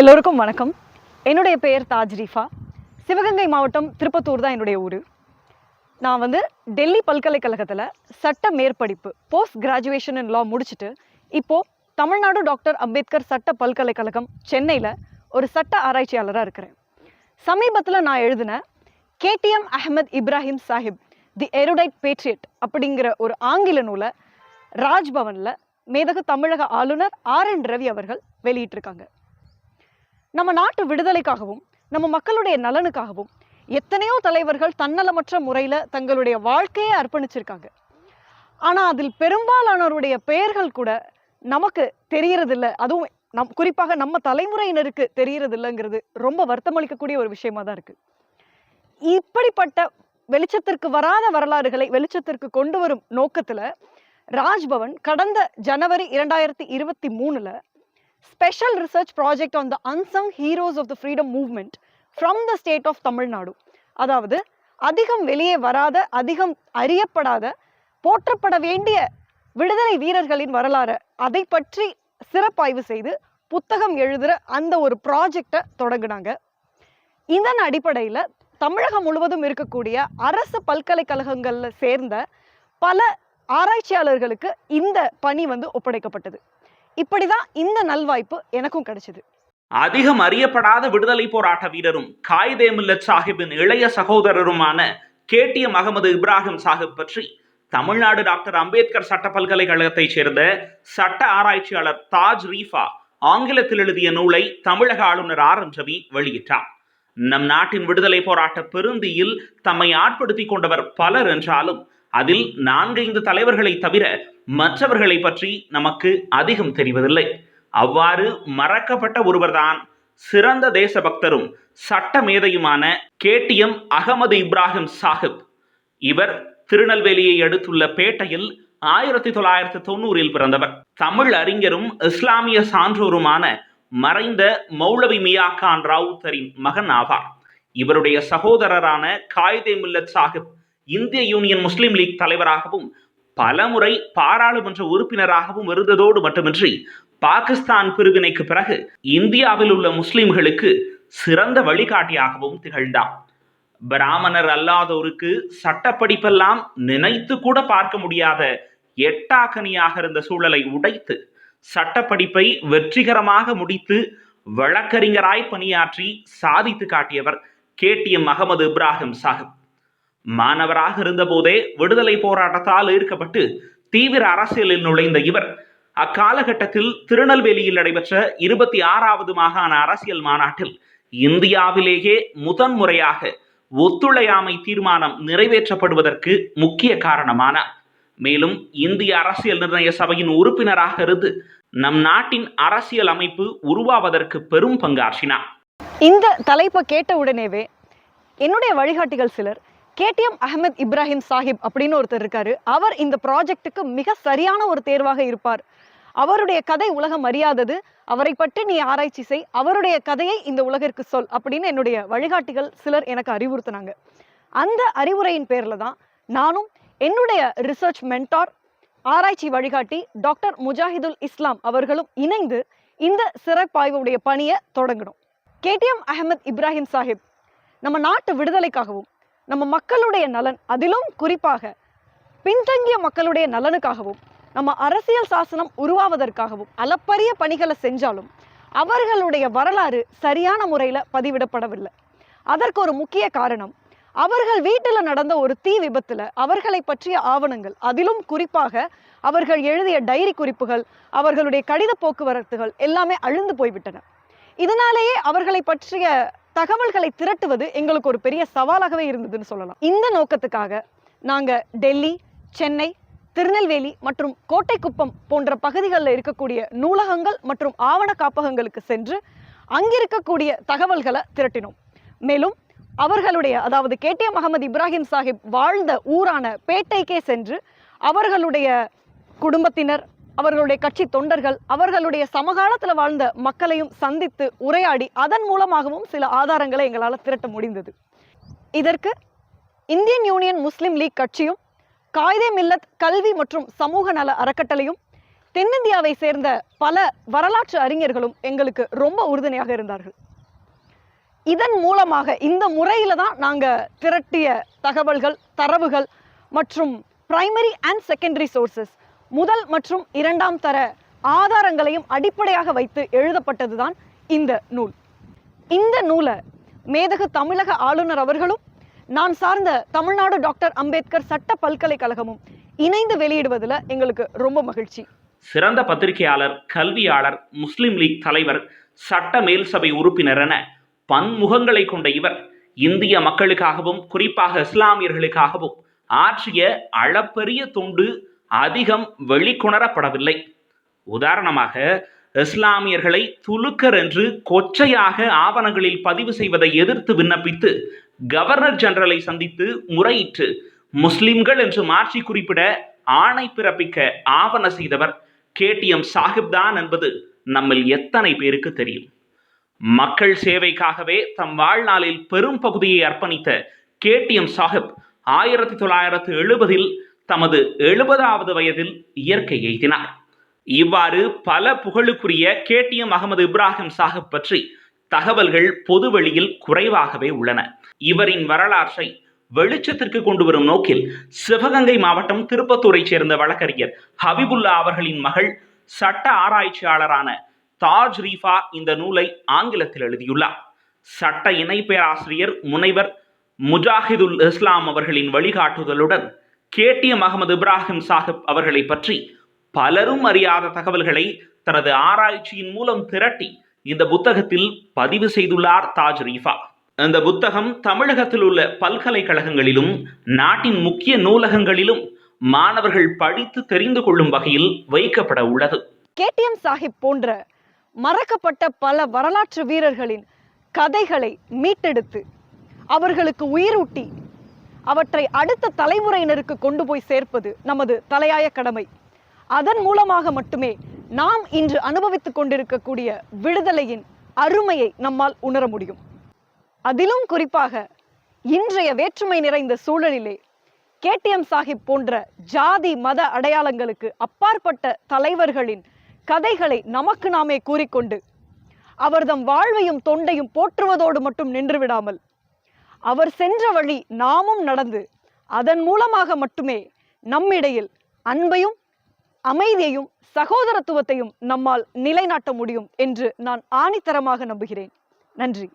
எல்லோருக்கும் வணக்கம். என்னுடைய பெயர் தாஜ் ரீஃபா. சிவகங்கை மாவட்டம் திருப்பத்தூர் தான் என்னுடைய ஊர். நான் வந்து டெல்லி பல்கலைக்கழகத்தில் சட்ட மேற்படிப்பு போஸ்ட் கிராஜுவேஷன் இன் லா முடிச்சுட்டு இப்போது தமிழ்நாடு டாக்டர் அம்பேத்கர் சட்ட பல்கலைக்கழகம் சென்னையில் ஒரு சட்ட ஆராய்ச்சியாளராக இருக்கிறேன். சமீபத்தில் நான் எழுதின K T M Ahmed Ibrahim Sahib the erudite patriot அப்படிங்கிற ஒரு ஆங்கில நூலை ராஜ்பவனில் மேதகு தமிழக ஆளுநர் ஆர் என் ரவி அவர்கள் வெளியிட்டிருக்காங்க. நம்ம நாட்டு விடுதலைக்காகவும் நம்ம மக்களுடைய நலனுக்காகவும் எத்தனையோ தலைவர்கள் தன்னலமற்ற முறையில் தங்களுடைய வாழ்க்கையை அர்ப்பணிச்சிருக்காங்க. ஆனால் அதில் பெரும்பாலானோருடைய பெயர்கள் கூட நமக்கு தெரியறதில்ல. அதுவும் நம் குறிப்பாக நம்ம தலைமுறையினருக்கு தெரியறதில்லைங்கிறது ரொம்ப வருத்தமளிக்கக்கூடிய ஒரு விஷயமா தான் இருக்குது இப்படிப்பட்ட வெளிச்சத்திற்கு வராத வரலாறுகளை வெளிச்சத்திற்கு கொண்டு வரும் நோக்கத்தில் ராஜ்பவன் கடந்த ஜனவரி இரண்டாயிரத்தி இருபத்தி மூணில் special research project on the unsung heroes of the freedom movement from the state of Tamil Nadu அதாவது அதிகம் வெளியே வராத அதிகம் அறியப்படாத போற்றப்பட வேண்டிய விடுதலை வீரர்களின் வரலாறு அதை பற்றி சிறப்பாய்வு செய்து புத்தகம் எழுதுகிற அந்த ஒரு ப்ராஜெக்டை தொடங்கினாங்க. இதன் அடிப்படையில் தமிழகம் முழுவதும் இருக்கக்கூடிய அரசு பல்கலைக்கழகங்களில் சேர்ந்த பல ஆராய்ச்சியாளர்களுக்கு இந்த பணி வந்து ஒப்படைக்கப்பட்டது. இப்படிதான் இந்த நல்வாய்ப்பு எனக்கும் கிடைச்சது. அதிகம் அறியப்படாத விடுதலை போராட்ட வீரரும் காயிதே மில்லத் சாஹிப்பின் இளைய சகோதரருமான K T M Ahmed Ibrahim Sahib பற்றி தமிழ்நாடு டாக்டர் அம்பேத்கர் சட்ட பல்கலைக்கழகத்தைச் சேர்ந்த சட்ட ஆராய்ச்சியாளர் தாஜ் ரீஃபா ஆங்கிலத்தில் எழுதிய நூலை தமிழக ஆளுநர் ஆர். எம். ரவி வெளியிட்டார். நம் நாட்டின் விடுதலை போராட்ட பெருந்தியில் தம்மை ஆட்படுத்தி கொண்டவர் பலர் என்றாலும் அதில் நான்கைந்து தலைவர்களை தவிர மற்றவர்களை பற்றி நமக்கு அதிகம் தெரிவதில்லை. அவ்வாறு மறக்கப்பட்ட ஒருவர்தான் சிறந்த தேசபக்தரும் சட்ட மேதையுமான K T M Ahmed Ibrahim Sahib. இவர் திருநெல்வேலியை அடுத்துள்ள பேட்டையில் ஆயிரத்தி தொள்ளாயிரத்தி தொண்ணூறில் பிறந்தவர். தமிழ் அறிஞரும் இஸ்லாமிய சான்றோருமான மறைந்த மௌலவி மியா கான் ராவுத்தரின் மகன் ஆவார். இவருடைய சகோதரரான காயிதே மில்லத் சாஹிப் இந்திய யூனியன் முஸ்லீம் லீக் தலைவராகவும் பலமுறை பாராளுமன்ற உறுப்பினராகவும் இருந்ததோடு மட்டுமின்றி பாகிஸ்தான் பிரிவினைக்கு பிறகு இந்தியாவில் உள்ள முஸ்லிம்களுக்கு சிறந்த வழிகாட்டியாகவும் திகழ்ந்தார் பிராமணர் அல்லாதோருக்கு சட்டப்படிப்பெல்லாம் நினைத்து கூட பார்க்க முடியாத எட்டாக்கனியாக இருந்த சூழலை உடைத்து சட்டப்படிப்பை வெற்றிகரமாக முடித்து வழக்கறிஞராய் பணியாற்றி சாதித்து காட்டியவர் கேடிஎம் அகமது இப்ராஹிம் சாஹிப். மாணவராக இருந்தபோதே விடுதலை போராட்டத்தால் ஈர்க்கப்பட்டு தீவிர அரசியலில் நுழைந்த இவர் அக்காலகட்டத்தில் திருநெல்வேலியில் நடைபெற்ற இருபத்தி ஆறாவது மாகாண அரசியல் மாநாட்டில் இந்தியாவிலேயே முதன்முறையாக ஒத்துழையாமை தீர்மானம் நிறைவேற்றப்படுவதற்கு முக்கிய காரணமானார். மேலும் இந்திய அரசியல் நிர்ணய சபையின் உறுப்பினராக இருந்து நம் நாட்டின் அரசியல் அமைப்பு உருவாவதற்கு பெரும் பங்காற்றினார். இந்த தலைப்பை கேட்ட உடனேவே என்னுடைய வழிகாட்டிகள் சிலர் கேடிஎம் அஹமத் இப்ராஹிம் சாஹிப் அப்படின்னு ஒருத்தர் இருக்காரு. அவர் இந்த ப்ராஜெக்ட்டுக்கு மிக சரியான ஒரு தேர்வாக இருப்பார். அவருடைய கதை உலகம் அறியாதது. அவரை பற்றி நீ ஆராய்ச்சி செய். அவருடைய கதையை இந்த உலகிற்கு சொல் அப்படின்னு என்னுடைய வழிகாட்டிகள் சிலர் எனக்கு அறிவுறுத்தினாங்க. அந்த அறிவுரையின் பேரில் தான் நானும் என்னுடைய ரிசர்ச் மென்டார் ஆராய்ச்சி வழிகாட்டி டாக்டர் முஜாஹிதுல் இஸ்லாம் அவர்களும் இணைந்து இந்த சிறப்பாய்வுடைய பணியை தொடங்கணும் கேடிஎம் அஹமத் இப்ராஹிம் சாஹிப் நம்ம நாட்டு விடுதலைக்காகவும் நம்ம மக்களுடைய நலன் அதிலும் குறிப்பாக பின்தங்கிய மக்களுடைய நலனுக்காகவும் நம்ம அரசியல் சாசனம் உருவாவதற்காகவும் அளப்பரிய பணிகளை செஞ்சாலும் அவர்களுடைய வரலாறு சரியான முறையில் பதிவிடப்படவில்லை. அதற்கு ஒரு முக்கிய காரணம் அவர்கள் வீட்டில் நடந்த ஒரு தீ விபத்தில் அவர்களை பற்றிய ஆவணங்கள் அதிலும் குறிப்பாக அவர்கள் எழுதிய டைரி குறிப்புகள் அவர்களுடைய கடித போக்குவரத்துகள் எல்லாமே அழிந்து போய்விட்டன. இதனாலேயே அவர்களை பற்றிய தகவல்களை திரட்டுவது எங்களுக்கு ஒரு பெரிய சவாலாகவே இருந்ததுன்னு சொல்லலாம். இந்த நோக்கத்துக்காக நாங்கள் டெல்லி சென்னை திருநெல்வேலி மற்றும் கோட்டைக்குப்பம் போன்ற பகுதிகளில் இருக்கக்கூடிய நூலகங்கள் மற்றும் ஆவண காப்பகங்களுக்கு சென்று அங்கிருக்கக்கூடிய தகவல்களை திரட்டினோம். மேலும் அவர்களுடைய அதாவது கேடிஎம் அகமது இப்ராஹிம் சாஹிப் வாழ்ந்த ஊரான பேட்டைக்கே சென்று அவர்களுடைய குடும்பத்தினர் அவர்களுடைய கட்சி தொண்டர்கள் அவர்களுடைய சமகாலத்தில் வாழ்ந்த மக்களையும் சந்தித்து உரையாடி அதன் மூலமாகவும் சில ஆதாரங்களை எங்களால் திரட்ட முடிந்தது. இதற்கு இந்தியன் யூனியன் முஸ்லீம் லீக் கட்சியும் காயிதே மில்லத் கல்வி மற்றும் சமூக நல அறக்கட்டளையும் தென்னிந்தியாவை சேர்ந்த பல வரலாற்று அறிஞர்களும் எங்களுக்கு ரொம்ப உறுதுணையாக இருந்தார்கள். இதன் மூலமாக இந்த முறையில் தான் நாங்கள் திரட்டிய தகவல்கள் தரவுகள் மற்றும் பிரைமரி அண்ட் செகண்டரி சோர்சஸ் முதல் மற்றும் இரண்டாம் தர ஆதாரங்களையும் அடிப்படையாக வைத்து எழுதப்பட்டதுதான் இந்த நூல். இந்த நூலை மேதகு தமிழக ஆளுநர் அவர்களும் நான் சார்ந்த தமிழ்நாடு டாக்டர் அம்பேத்கர் சட்ட பல்கலைக்கழகமும் இணைந்து வெளியிடுவதில் எங்களுக்கு ரொம்ப மகிழ்ச்சி. சிறந்த பத்திரிகையாளர் கல்வியாளர் முஸ்லிம் லீக் தலைவர் சட்ட மேல் சபை உறுப்பினர் என பன்முகங்களை கொண்ட இவர் இந்திய மக்களுக்காகவும் குறிப்பாக இஸ்லாமியர்களுக்காகவும் ஆற்றிய அளப்பரிய தொண்டு அதிகம் வெளிக்கொணரப்படவில்லை. உதாரணமாக இஸ்லாமியர்களை துலுக்கர் என்று கொச்சையாக ஆவணங்களில் பதிவு செய்வதை எதிர்த்து விண்ணப்பித்து கவர்னர் ஜெனரலை சந்தித்து முறையிட்டு முஸ்லிம்கள் என்று மாற்றி குறிப்பிட ஆணை பிறப்பிக்க ஆவண செய்தவர் கேடிஎம் சாஹிப் தான் என்பது நம்மில் எத்தனை பேருக்கு தெரியும். மக்கள் சேவைக்காகவே தம் வாழ்நாளில் பெரும் பகுதியை அர்ப்பணித்த கேடிஎம் சாஹிப் ஆயிரத்தி தொள்ளாயிரத்து எழுபதில் தமது எழுபதாவது வயதில் இயற்கை எய்தினார். இவ்வாறு பல புகழுக்குரிய கேடிஎம் அகமது இப்ராஹிம் சாஹிப் பற்றி தகவல்கள் பொதுவெளியில் குறைவாகவே உள்ளன. இவரின் வரலாற்றை வெளிச்சத்திற்கு கொண்டு வரும் நோக்கில் சிவகங்கை மாவட்டம் திருப்பத்தூரைச் சேர்ந்த வழக்கறிஞர் ஹபிபுல்லா அவர்களின் மகள் சட்ட ஆராய்ச்சியாளரான தாஜ் ரீஃபா இந்த நூலை ஆங்கிலத்தில் எழுதியுள்ளார். சட்ட இணை பேராசிரியர் முனைவர் முஜாஹிதுல் இஸ்லாம் அவர்களின் வழிகாட்டுதலுடன் கேடிஎம் அகமது இப்ராஹிம் சாஹிப் அவர்களை பற்றி பலரும் அறியாத தகவல்களை தனது ஆராய்ச்சியின் மூலம் திரட்டி இந்த புத்தகத்தில் பதிவு செய்துள்ளார் தாஜ் ரீஃபா. இந்த புத்தகம் தமிழகத்தில் உள்ள பல்கலைக்கழகங்களிலும் நாட்டின் முக்கிய நூலகங்களிலும் மாணவர்கள் படித்து தெரிந்து கொள்ளும் வகையில் வைக்கப்பட உள்ளது. கேடிஎம் சாஹிப் போன்ற மறக்கப்பட்ட பல வரலாற்று வீரர்களின் கதைகளை மீட்டெடுத்து அவர்களுக்கு உயிரூட்டி அவற்றை அடுத்த தலைமுறையினருக்கு கொண்டு போய் சேர்ப்பது நமது தலையாய கடமை. அதன் மூலமாக மட்டுமே நாம் இன்று அனுபவித்துக் கொண்டிருக்கக்கூடிய விடுதலையின் அருமையை நம்மால் உணர முடியும். அதிலும் குறிப்பாக இன்றைய வேற்றுமை நிறைந்த சூழலிலே கேடிஎம் சாஹிப் போன்ற ஜாதி மத அடையாளங்களுக்கு அப்பாற்பட்ட தலைவர்களின் கதைகளை நமக்கு நாமே கூறிக்கொண்டு அவர்தம் வாழ்வையும் தொண்டையும் போற்றுவதோடு மட்டும் நின்று விடாமல் அவர் சென்ற வழி நாமும் நடந்து அதன் மூலமாக மட்டுமே நம்மிடையில் அன்பையும் அமைதியையும் சகோதரத்துவத்தையும் நம்மால் நிலைநாட்ட முடியும் என்று நான் ஆணித்தரமாக நம்புகிறேன். நன்றி.